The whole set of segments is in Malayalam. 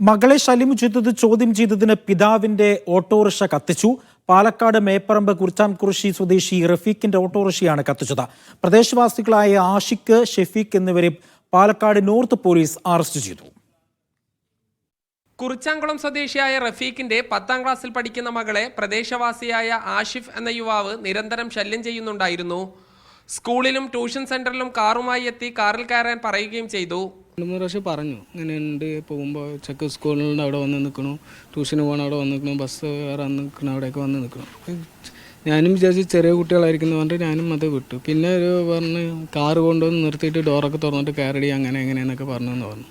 മകളെ ശലിമു ചെയ്തത് ചോദ്യം ചെയ്തതിന് പിതാവിന്റെ ഓട്ടോറിക്ഷ കത്തിച്ചു. പാലക്കാട് മേപ്പറമ്പ് കുറിച്ചാൻകുറിശി സ്വദേശി റഫീഖിന്റെ ഓട്ടോറിക്ഷയാണ് കത്തിച്ചത്. പ്രദേശവാസികളായ ആഷിഖ് ഷെഫീഖ് എന്നിവരെ പാലക്കാട് നോർത്ത് പോലീസ് അറസ്റ്റ് ചെയ്തു. കുറിച്ചാംകുളം സ്വദേശിയായ റഫീഖിന്റെ പത്താം ക്ലാസ്സിൽ പഠിക്കുന്ന മകളെ പ്രദേശവാസിയായ ആഷിഫ് എന്ന യുവാവ് നിരന്തരം ശല്യം ചെയ്യുന്നുണ്ടായിരുന്നു. സ്കൂളിലും ട്യൂഷൻ സെന്ററിലും കാറുമായി എത്തി കാറിൽ കയറാൻ പറയുകയും ചെയ്തു. രണ്ട് മൂന്ന് പ്രാവശ്യം പറഞ്ഞു. ഇങ്ങനെയുണ്ട് പോകുമ്പോൾ ചെക്ക് സ്കൂളിന്റെ അവിടെ വന്ന് നിൽക്കണു ട്യൂഷന് പോകണം അവിടെ വന്ന് നിൽക്കണു ബസ് കയറാൻ നിൽക്കണം അവിടെയൊക്കെ വന്ന് നിൽക്കണം. ഞാനും വിചാരിച്ച് ചെറിയ കുട്ടികളായിരിക്കും എന്ന് പറഞ്ഞിട്ട് ഞാനും അത് വിട്ടു. പിന്നെ ഒരു പറഞ്ഞ് കാറ് കൊണ്ടുവന്ന് നിർത്തിയിട്ട് ഡോറൊക്കെ തുറന്നിട്ട് കയറടി അങ്ങനെ എങ്ങനെയെന്നൊക്കെ പറഞ്ഞു എന്ന് പറഞ്ഞു.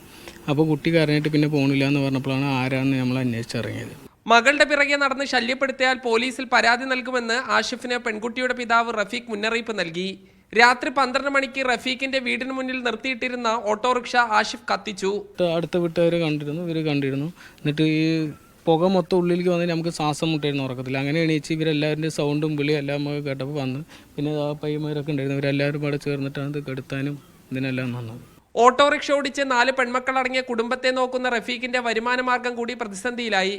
അപ്പോൾ കുട്ടി കരഞ്ഞിട്ട് പിന്നെ പോണില്ല എന്ന് പറഞ്ഞപ്പോഴാണ് ആരാന്ന് നമ്മൾ അന്വേഷിച്ചിറങ്ങിയത് മകളുടെ പിറകെ നടന്ന് ശല്യപ്പെടുത്തിയാൽ പോലീസിൽ പരാതി നൽകുമെന്ന് ആഷിഫിന് പെൺകുട്ടിയുടെ പിതാവ് റഫീഖ് മുന്നറിയിപ്പ് നൽകി. രാത്രി പന്ത്രണ്ട് മണിക്ക് റഫീഖിന്റെ വീടിന് മുന്നിൽ നിർത്തിയിട്ടിരുന്ന ഓട്ടോറിക്ഷ ആഷിഫ് കത്തിച്ചു. അടുത്ത വീട്ടുകാർ കണ്ടിരുന്നു ഇവർ കണ്ടിരുന്നു. എന്നിട്ട് ഈ പുക മൊത്തം ഉള്ളിലേക്ക് വന്ന് നമുക്ക് ശ്വാസം മുട്ടായിരുന്നു ഉറക്കത്തില്ല അങ്ങനെ എണീച്ച് ഇവരെല്ലാവരുടെ സൗണ്ടും വിളിയും എല്ലാം കേട്ടപ്പോൾ വന്ന് പിന്നെ ആ പയ്യന്മാരൊക്കെ ഉണ്ടായിരുന്നു. ഇവരെല്ലാവരും കൂടെ ചേർന്നിട്ടാണ് ഇത് കെടുത്താനും ഇതിനെല്ലാം വന്നത്. ഓട്ടോറിക്ഷ ഓടിച്ച് നാല് പെൺമക്കൾ അടങ്ങിയ കുടുംബത്തെ നോക്കുന്ന റഫീഖിന്റെ വരുമാന മാർഗം കൂടി പ്രതിസന്ധിയിലായി.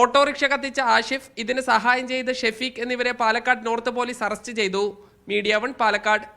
ഓട്ടോറിക്ഷ കത്തിച്ച ആഷിഫ് ഇതിന് സഹായം ചെയ്ത് ഷെഫീഖ് എന്നിവരെ പാലക്കാട് നോർത്ത് പോലീസ് അറസ്റ്റ് ചെയ്തു. Media one Palakkad.